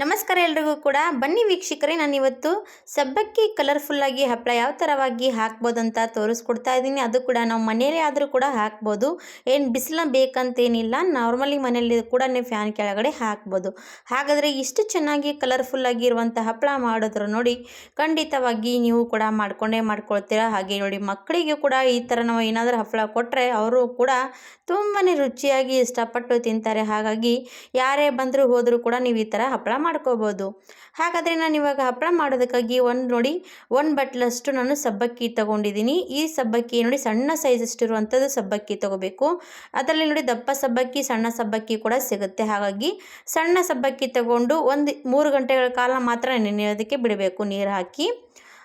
ನಮಸ್ಕಾರ ಎಲ್ರಿಗೂ ಕೂಡ. ಬನ್ನಿ ವೀಕ್ಷಕರೇ ನಾನು ಇವತ್ತು ಸಬ್ಬಕ್ಕಿ ಕಲರ್ಫುಲ್ಲಾಗಿ ಹಪ್ಪಳ ಯಾವ ಥರವಾಗಿ ಹಾಕ್ಬೋದು ಅಂತ ತೋರಿಸ್ಕೊಡ್ತಾ ಇದ್ದೀನಿ. ಅದು ಕೂಡ ನಾವು ಮನೆಯಲ್ಲೇ ಆದರೂ ಕೂಡ ಹಾಕ್ಬೋದು. ಏನು ಬಿಸಿಲ ಬೇಕಂತೇನಿಲ್ಲ. ನಾರ್ಮಲಿ ಮನೆಯಲ್ಲಿ ಕೂಡ ನೀವು ಫ್ಯಾನ್ ಕೆಳಗಡೆ ಹಾಕ್ಬೋದು. ಹಾಗಾದರೆ ಇಷ್ಟು ಚೆನ್ನಾಗಿ ಕಲರ್ಫುಲ್ಲಾಗಿ ಇರುವಂಥ ಹಪ್ಪಳ ಮಾಡಿದ್ರು ನೋಡಿ ಖಂಡಿತವಾಗಿ ನೀವು ಕೂಡ ಮಾಡ್ಕೊಂಡೇ ಮಾಡ್ಕೊಳ್ತೀರಾ. ಹಾಗೆ ನೋಡಿ, ಮಕ್ಕಳಿಗೆ ಕೂಡ ಈ ಥರ ನಾವು ಏನಾದರೂ ಹಪ್ಪಳ ಕೊಟ್ಟರೆ ಅವರು ಕೂಡ ತುಂಬಾ ರುಚಿಯಾಗಿ ಇಷ್ಟಪಟ್ಟು ತಿಂತಾರೆ. ಹಾಗಾಗಿ ಯಾರೇ ಬಂದರೂ ಹೋದರೂ ಕೂಡ ನೀವು ಈ ಥರ ಹಪ್ಪಳ ಮಾಡ್ಕೋಬೋದು. ಹಾಗಾದರೆ ನಾನು ಇವಾಗ ಹಪ್ಪಳ ಮಾಡೋದಕ್ಕಾಗಿ ಒಂದು ನೋಡಿ, ಒಂದು ಬಟ್ಲಷ್ಟು ನಾನು ಸಬ್ಬಕ್ಕಿ ತೊಗೊಂಡಿದ್ದೀನಿ. ಈ ಸಬ್ಬಕ್ಕಿ ನೋಡಿ ಸಣ್ಣ ಸೈಜಷ್ಟು ಇರುವಂಥದ್ದು ಸಬ್ಬಕ್ಕಿ ತೊಗೋಬೇಕು. ಅದರಲ್ಲಿ ನೋಡಿ ದಪ್ಪ ಸಬ್ಬಕ್ಕಿ, ಸಣ್ಣ ಸಬ್ಬಕ್ಕಿ ಕೂಡ ಸಿಗುತ್ತೆ. ಹಾಗಾಗಿ ಸಣ್ಣ ಸಬ್ಬಕ್ಕಿ ತಗೊಂಡು ಒಂದು ಮೂರು ಗಂಟೆಗಳ ಕಾಲ ಮಾತ್ರ ನೆನೆಯೋದಕ್ಕೆ ಬಿಡಬೇಕು ನೀರು ಹಾಕಿ.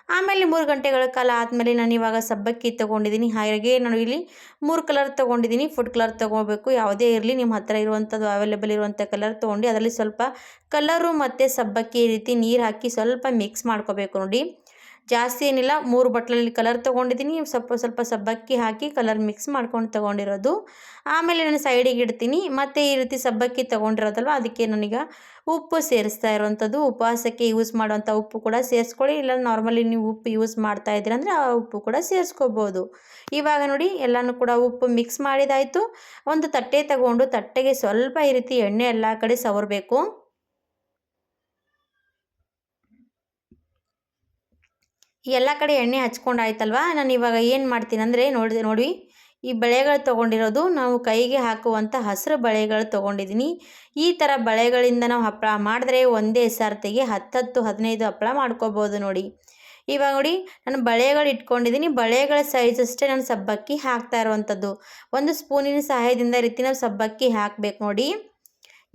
ಆಮೇಲೆ ಮೂರು ಗಂಟೆಗಳ ಕಾಲ ಆದಮೇಲೆ ನಾನು ಇವಾಗ ಸಬ್ಬಕ್ಕಿ ತೊಗೊಂಡಿದ್ದೀನಿ. ಹಾಗೆ ನಾನು ಇಲ್ಲಿ ಮೂರು ಕಲರ್ ತೊಗೊಂಡಿದ್ದೀನಿ. ಫುಡ್ ಕಲರ್ ತೊಗೋಬೇಕು. ಯಾವುದೇ ಇರಲಿ, ನಿಮ್ಮ ಹತ್ತಿರ ಇರುವಂಥದ್ದು ಅವೈಲೇಬಲ್ ಇರುವಂಥ ಕಲರ್ ತೊಗೊಂಡು, ಅದರಲ್ಲಿ ಸ್ವಲ್ಪ ಕಲರು ಮತ್ತು ಸಬ್ಬಕ್ಕಿ ರೀತಿ ನೀರು ಹಾಕಿ ಸ್ವಲ್ಪ ಮಿಕ್ಸ್ ಮಾಡ್ಕೋಬೇಕು ನೋಡಿ. ಜಾಸ್ತಿ ಏನಿಲ್ಲ, ಮೂರು ಬಟ್ಲಲ್ಲಿ ಕಲರ್ ತೊಗೊಂಡಿದ್ದೀನಿ ಸ್ವಲ್ಪ ಸ್ವಲ್ಪ ಸಬ್ಬಕ್ಕಿ ಹಾಕಿ ಕಲರ್ ಮಿಕ್ಸ್ ಮಾಡ್ಕೊಂಡು ತೊಗೊಂಡಿರೋದು. ಆಮೇಲೆ ನಾನು ಸೈಡಿಗೆ ಇಡ್ತೀನಿ. ಮತ್ತು ಈ ರೀತಿ ಸಬ್ಬಕ್ಕಿ ತೊಗೊಂಡಿರೋದಲ್ವ, ಅದಕ್ಕೆ ನನಗೆ ಉಪ್ಪು ಸೇರಿಸ್ತಾ ಇರುವಂಥದ್ದು. ಉಪವಾಸಕ್ಕೆ ಯೂಸ್ ಮಾಡುವಂಥ ಉಪ್ಪು ಕೂಡ ಸೇರಿಸ್ಕೊಳ್ಳಿ. ಇಲ್ಲ ನಾರ್ಮಲಿ ನೀವು ಉಪ್ಪು ಯೂಸ್ ಮಾಡ್ತಾ ಇದ್ದೀರ ಅಂದರೆ ಆ ಉಪ್ಪು ಕೂಡ ಸೇರಿಸ್ಕೋಬೋದು. ಇವಾಗ ನೋಡಿ, ಎಲ್ಲನೂ ಕೂಡ ಉಪ್ಪು ಮಿಕ್ಸ್ ಮಾಡಿದಾಯಿತು. ಒಂದು ತಟ್ಟೆ ತಗೊಂಡು ತಟ್ಟೆಗೆ ಸ್ವಲ್ಪ ಈ ರೀತಿ ಎಣ್ಣೆ ಎಲ್ಲ ಕಡೆ ಸವರಬೇಕು. ಎಲ್ಲ ಕಡೆ ಎಣ್ಣೆ ಹಚ್ಕೊಂಡು ಆಯ್ತಲ್ವಾ? ನಾನು ಇವಾಗ ಏನು ಮಾಡ್ತೀನಿ ಅಂದರೆ ನೋಡಿ ನೋಡಿ ಈ ಬಳೆಗಳು ತೊಗೊಂಡಿರೋದು ನಾವು ಕೈಗೆ ಹಾಕುವಂಥ ಹಸಿರು ಬಳೆಗಳು ತೊಗೊಂಡಿದ್ದೀನಿ ಈ ಥರ ಬಳೆಗಳಿಂದ ನಾವು ಹಪ್ಪಳ ಮಾಡಿದ್ರೆ ಒಂದೇ ಸರ್ತಿಗೆ ಹತ್ತತ್ತು, ಹದಿನೈದು ಹಪ್ಪಳ ಮಾಡ್ಕೋಬೋದು ನೋಡಿ. ಇವಾಗ ನೋಡಿ, ನಾನು ಬಳೆಗಳು ಇಟ್ಕೊಂಡಿದ್ದೀನಿ ಬಳೆಗಳ ಸೈಜ್ ಅಷ್ಟೇ ನಾನು ಸಬ್ಬಕ್ಕಿ ಹಾಕ್ತಾ ಇರುವಂಥದ್ದು ಒಂದು ಸ್ಪೂನಿನ ಸಹಾಯದಿಂದ ರೀತಿ ನಾವು ಸಬ್ಬಕ್ಕಿ ಹಾಕಬೇಕು ನೋಡಿ.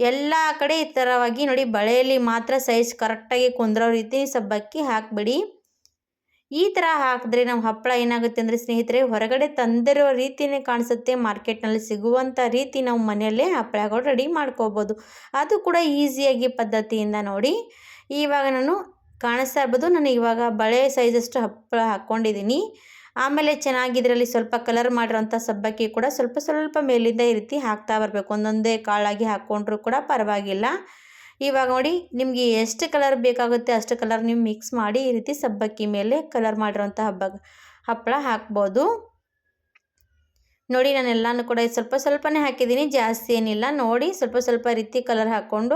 ಎಲ್ಲ ಕಡೆ ಈ ಥರವಾಗಿ ನೋಡಿ, ಬಳೆಯಲ್ಲಿ ಮಾತ್ರ ಸೈಜ್ ಕರೆಕ್ಟಾಗಿ ಕುಂದ್ರೋ ರೀತಿ ಸಬ್ಬಕ್ಕಿ ಹಾಕಿಬಿಡಿ. ಈ ಥರ ಹಾಕಿದ್ರೆ ನಾವು ಹಪ್ಪಳ ಏನಾಗುತ್ತೆ ಅಂದರೆ ಸ್ನೇಹಿತರೆ, ಹೊರಗಡೆ ತಂದಿರೋ ರೀತಿಯೇ ಕಾಣಿಸುತ್ತೆ. ಮಾರ್ಕೆಟ್ನಲ್ಲಿ ಸಿಗುವಂಥ ರೀತಿ ನಾವು ಮನೆಯಲ್ಲೇ ಹಪ್ಪಳಗಳು ರೆಡಿ ಮಾಡ್ಕೋಬೋದು. ಅದು ಕೂಡ ಈಸಿಯಾಗಿ ಪದ್ಧತಿಯಿಂದ ನೋಡಿ. ಇವಾಗ ನಾನು ಕಾಣಿಸ್ತಾ ಇರ್ಬೋದು. ನಾನು ಇವಾಗ ಬಳೆ ಸೈಜಷ್ಟು ಹಪ್ಪಳ ಹಾಕ್ಕೊಂಡಿದ್ದೀನಿ. ಆಮೇಲೆ ಚೆನ್ನಾಗಿ ಇದರಲ್ಲಿ ಸ್ವಲ್ಪ ಕಲರ್ ಮಾಡಿರೋಂಥ ಸಬ್ಬಕ್ಕಿ ಕೂಡ ಸ್ವಲ್ಪ ಸ್ವಲ್ಪ ಮೇಲಿಂದ ಈ ರೀತಿ ಹಾಕ್ತಾ ಬರಬೇಕು. ಒಂದೊಂದೇ ಕಾಳಾಗಿ ಹಾಕ್ಕೊಂಡ್ರೂ ಕೂಡ ಪರವಾಗಿಲ್ಲ. ಇವಾಗ ನೋಡಿ, ನಿಮಗೆ ಎಷ್ಟು ಕಲರ್ ಬೇಕಾಗುತ್ತೆ ಅಷ್ಟು ಕಲರ್ ನೀವು ಮಿಕ್ಸ್ ಮಾಡಿ ಈ ರೀತಿ ಸಬ್ಬಕ್ಕಿ ಮೇಲೆ ಕಲರ್ ಮಾಡಿರೋಂಥ ಹಬ್ಬ ಹಪ್ಪಳ ಹಾಕ್ಬೋದು. ನೋಡಿ, ನಾನು ಎಲ್ಲಾನು ಕೂಡ ಸ್ವಲ್ಪ ಸ್ವಲ್ಪನೇ ಹಾಕಿದ್ದೀನಿ, ಜಾಸ್ತಿ ಏನಿಲ್ಲ. ನೋಡಿ, ಸ್ವಲ್ಪ ಸ್ವಲ್ಪ ರೀತಿ ಕಲರ್ ಹಾಕ್ಕೊಂಡು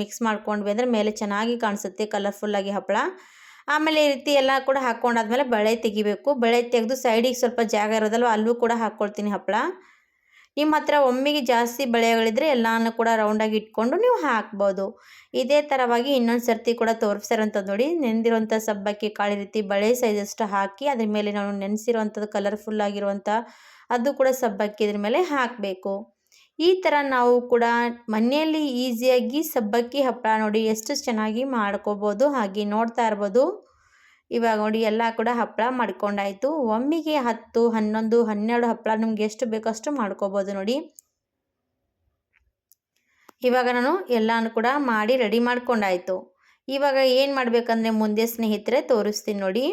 ಮಿಕ್ಸ್ ಮಾಡ್ಕೊಂಡ್ವಿ ಅಂದರೆ ಮೇಲೆ ಚೆನ್ನಾಗಿ ಕಾಣಿಸುತ್ತೆ ಕಲರ್ಫುಲ್ಲಾಗಿ ಹಪ್ಪಳ. ಆಮೇಲೆ ಈ ರೀತಿ ಎಲ್ಲ ಕೂಡ ಹಾಕ್ಕೊಂಡಾದ್ಮೇಲೆ ಬಳೆ ತೆಗಿಬೇಕು. ಬಳೆ ತೆಗೆದು ಸೈಡಿಗೆ ಸ್ವಲ್ಪ ಜಾಗ ಇರೋದಲ್ವ, ಅಲ್ಲೂ ಕೂಡ ಹಾಕ್ಕೊಳ್ತೀನಿ ಹಪ್ಪಳ. ನಿಮ್ಮ ಹತ್ರ ಒಮ್ಮೆಗೆ ಜಾಸ್ತಿ ಬಳೆಗಳಿದ್ರೆ ಎಲ್ಲಾನು ಕೂಡ ರೌಂಡಾಗಿ ಇಟ್ಕೊಂಡು ನೀವು ಹಾಕ್ಬೋದು. ಇದೇ ಥರವಾಗಿ ಇನ್ನೊಂದು ಸರ್ತಿ ಕೂಡ ತೋರಿಸ್ತಾರಂಥದ್ದು ನೋಡಿ, ನೆನೆದಿರುವಂಥ ಸಬ್ಬಕ್ಕಿ, ಕಾಳಿ ರೀತಿ ಬಳೆ ಸೈಜಷ್ಟು ಹಾಕಿ ಅದ್ರ ಮೇಲೆ ನಾವು ನೆನೆಸಿರುವಂಥದ್ದು ಕಲರ್ಫುಲ್ ಆಗಿರುವಂಥ ಅದು ಕೂಡ ಸಬ್ಬಕ್ಕಿ ಇದ್ರ ಮೇಲೆ ಹಾಕಬೇಕು. ಈ ಥರ ನಾವು ಕೂಡ ಮನೆಯಲ್ಲಿ ಈಸಿಯಾಗಿ ಸಬ್ಬಕ್ಕಿ ಹಪ್ಪಳ ನೋಡಿ ಎಷ್ಟು ಚೆನ್ನಾಗಿ ಮಾಡ್ಕೋಬೋದು, ಹಾಗೆ ನೋಡ್ತಾ ಇರ್ಬೋದು. ಇವಾಗ ನೋಡಿ ಎಲ್ಲ ಕೂಡ ಹಪ್ಪಳ ಮಾಡ್ಕೊಂಡಾಯಿತು. ಒಮ್ಮಿಗೆ ಹತ್ತು, ಹನ್ನೊಂದು, ಹನ್ನೆರಡು ಹಪ್ಪಳ ನಿಮ್ಗೆ ಎಷ್ಟು ಬೇಕೋ ಅಷ್ಟು ಮಾಡ್ಕೋಬೋದು ನೋಡಿ. ಇವಾಗ ನಾನು ಎಲ್ಲನೂ ಕೂಡ ಮಾಡಿ ರೆಡಿ ಮಾಡ್ಕೊಂಡಾಯಿತು. ಇವಾಗ ಏನು ಮಾಡಬೇಕಂದ್ರೆ ಮುಂದೆ ಸ್ನೇಹಿತರೆ ತೋರಿಸ್ತೀನಿ ನೋಡಿ.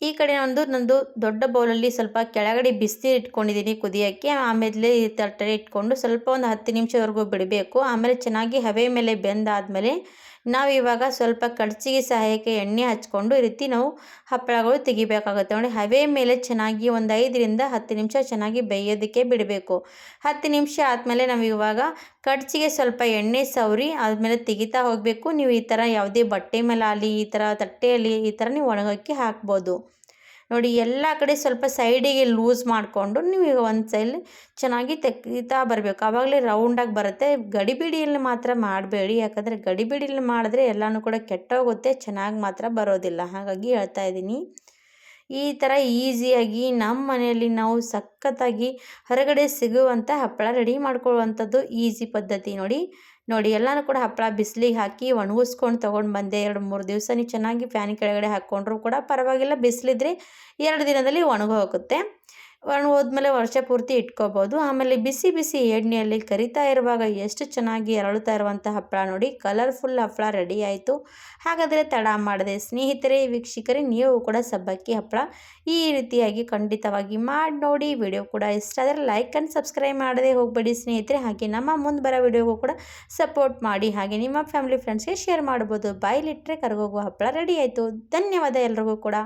ಈ ಕಡೆ ಒಂದು ನಂದು ದೊಡ್ಡ ಬೌಲಲ್ಲಿ ಸ್ವಲ್ಪ ಕೆಳಗಡೆ ಬಿಸಿನೀರು ಇಟ್ಕೊಂಡಿದ್ದೀನಿ ಕುದಿಯೋಕ್ಕೆ. ಆಮೇಲೆ ಈ ತಟ್ಟೆ ಇಟ್ಕೊಂಡು ಸ್ವಲ್ಪ ಒಂದು ಹತ್ತು ನಿಮಿಷವರೆಗೂ ಬಿಡಬೇಕು. ಆಮೇಲೆ ಚೆನ್ನಾಗಿ ಹವೆ ಮೇಲೆ ಬೆಂದಾದಮೇಲೆ ನಾವು ಇವಾಗ ಸ್ವಲ್ಪ ಕಡ್ಚಿಗೆ ಸಹಾಯಕ್ಕೆ ಎಣ್ಣೆ ಹಚ್ಕೊಂಡು ಈ ರೀತಿ ನಾವು ಹಪ್ಪಳಗಳು ತೆಗಿಬೇಕಾಗುತ್ತೆ. ನೋಡಿ, ಹವೆ ಮೇಲೆ ಚೆನ್ನಾಗಿ ಒಂದು ಐದರಿಂದ ಹತ್ತು ನಿಮಿಷ ಚೆನ್ನಾಗಿ ಬೇಯೋದಕ್ಕೆ ಬಿಡಬೇಕು. ಹತ್ತು ನಿಮಿಷ ಆದಮೇಲೆ ನಾವು ಇವಾಗ ಕಡ್ಚಿಗೆ ಸ್ವಲ್ಪ ಎಣ್ಣೆ ಸವರಿ ಆದಮೇಲೆ ತೆಗಿತಾ ಹೋಗಬೇಕು. ನೀವು ಈ ಥರ ಯಾವುದೇ ಬಟ್ಟೆ ಮೇಲೆ ಆಗಲಿ ಈ ಥರ ತಟ್ಟೆಯಲ್ಲಿ ಈ ಥರ ನೀವು ಒಣಗಕ್ಕೆ ಹಾಕ್ಬೋದು. ನೋಡಿ ಎಲ್ಲ ಕಡೆ ಸ್ವಲ್ಪ ಸೈಡಿಗೆ ಲೂಸ್ ಮಾಡಿಕೊಂಡು ನೀವು ಈಗ ಒಂದು ಸೈಡ್ ಚೆನ್ನಾಗಿ ತೆಗಿತಾ ಬರಬೇಕು. ಆವಾಗಲೇ ರೌಂಡಾಗಿ ಬರುತ್ತೆ. ಗಡಿಬಿಡಿಯಲ್ಲಿ ಮಾತ್ರ ಮಾಡಬೇಡಿ. ಯಾಕಂದರೆ ಗಡಿಬಿಡಿಯಲ್ಲಿ ಮಾಡಿದ್ರೆ ಎಲ್ಲನೂ ಕೂಡ ಕೆಟ್ಟೋಗುತ್ತೆ. ಚೆನ್ನಾಗಿ ಮಾತ್ರ ಬರೋದಿಲ್ಲ. ಹಾಗಾಗಿ ಹೇಳ್ತಾ ಇದ್ದೀನಿ. ಈ ಥರ ಈಸಿಯಾಗಿ ನಮ್ಮ ಮನೆಯಲ್ಲಿ ನಾವು ಸಖತ್ತಾಗಿ ಹೊರಗಡೆ ಸಿಗುವಂಥ ಹಪ್ಪಳ ರೆಡಿ ಮಾಡ್ಕೊಳ್ಳುವಂಥದ್ದು ಈಸಿ ಪದ್ಧತಿ ನೋಡಿ. ನೋಡಿ, ಎಲ್ಲನೂ ಕೂಡ ಹಪ್ಪಳ ಬಿಸಿಲಿಗೆ ಹಾಕಿ ಒಣಗಿಸ್ಕೊಂಡು ತೊಗೊಂಡು ಬಂದೆ. ಎರಡು, ಮೂರು ದಿವಸ ನೀವು ಚೆನ್ನಾಗಿ ಫ್ಯಾನ್ ಕೆಳಗಡೆ ಹಾಕ್ಕೊಂಡ್ರೂ ಕೂಡ ಪರವಾಗಿಲ್ಲ. ಬಿಸಿಲಿದ್ರೆ ಎರಡು ದಿನದಲ್ಲಿ ಒಣಗಿ ಹೋಗುತ್ತೆ ಒಣ ಹೋದ್ಮೇಲೆ ವರ್ಷ ಪೂರ್ತಿ ಇಟ್ಕೋಬೋದು. ಆಮೇಲೆ ಬಿಸಿ ಬಿಸಿ ಎಣ್ಣೆಯಲ್ಲಿ ಕರಿತಾ ಇರುವಾಗ ಎಷ್ಟು ಚೆನ್ನಾಗಿ ಅರಳುತ್ತಾ ಇರುವಂಥ ಹಪ್ಪಳ ನೋಡಿ. ಕಲರ್ಫುಲ್ ಹಪ್ಪಳ ರೆಡಿ ಆಯಿತು. ಹಾಗಾದರೆ ತಡ ಮಾಡದೆ ಸ್ನೇಹಿತರೆ, ವೀಕ್ಷಕರೇ, ನೀವು ಕೂಡ ಸಬ್ಬಕ್ಕಿ ಹಪ್ಪಳ ಈ ರೀತಿಯಾಗಿ ಖಂಡಿತವಾಗಿ ಮಾಡಿ ನೋಡಿ. ವಿಡಿಯೋ ಕೂಡ ಇಷ್ಟ ಆದರೆ ಲೈಕ್ ಆ್ಯಂಡ್ ಸಬ್ಸ್ಕ್ರೈಬ್ ಮಾಡದೆ ಹೋಗಬೇಡಿ ಸ್ನೇಹಿತರೆ. ಹಾಗೆ ನಮ್ಮ ಮುಂದೆ ಬರೋ ವಿಡಿಯೋಗೂ ಕೂಡ ಸಪೋರ್ಟ್ ಮಾಡಿ. ಹಾಗೆ ನಿಮ್ಮ ಫ್ಯಾಮಿಲಿ ಫ್ರೆಂಡ್ಸ್ಗೆ ಶೇರ್ ಮಾಡ್ಬೋದು. ಬಾಯಿಲಿಟ್ಟರೆ ಕರಗೋಗುವ ಹಪ್ಪಳ ರೆಡಿ ಆಯಿತು. ಧನ್ಯವಾದ ಎಲ್ರಿಗೂ ಕೂಡ.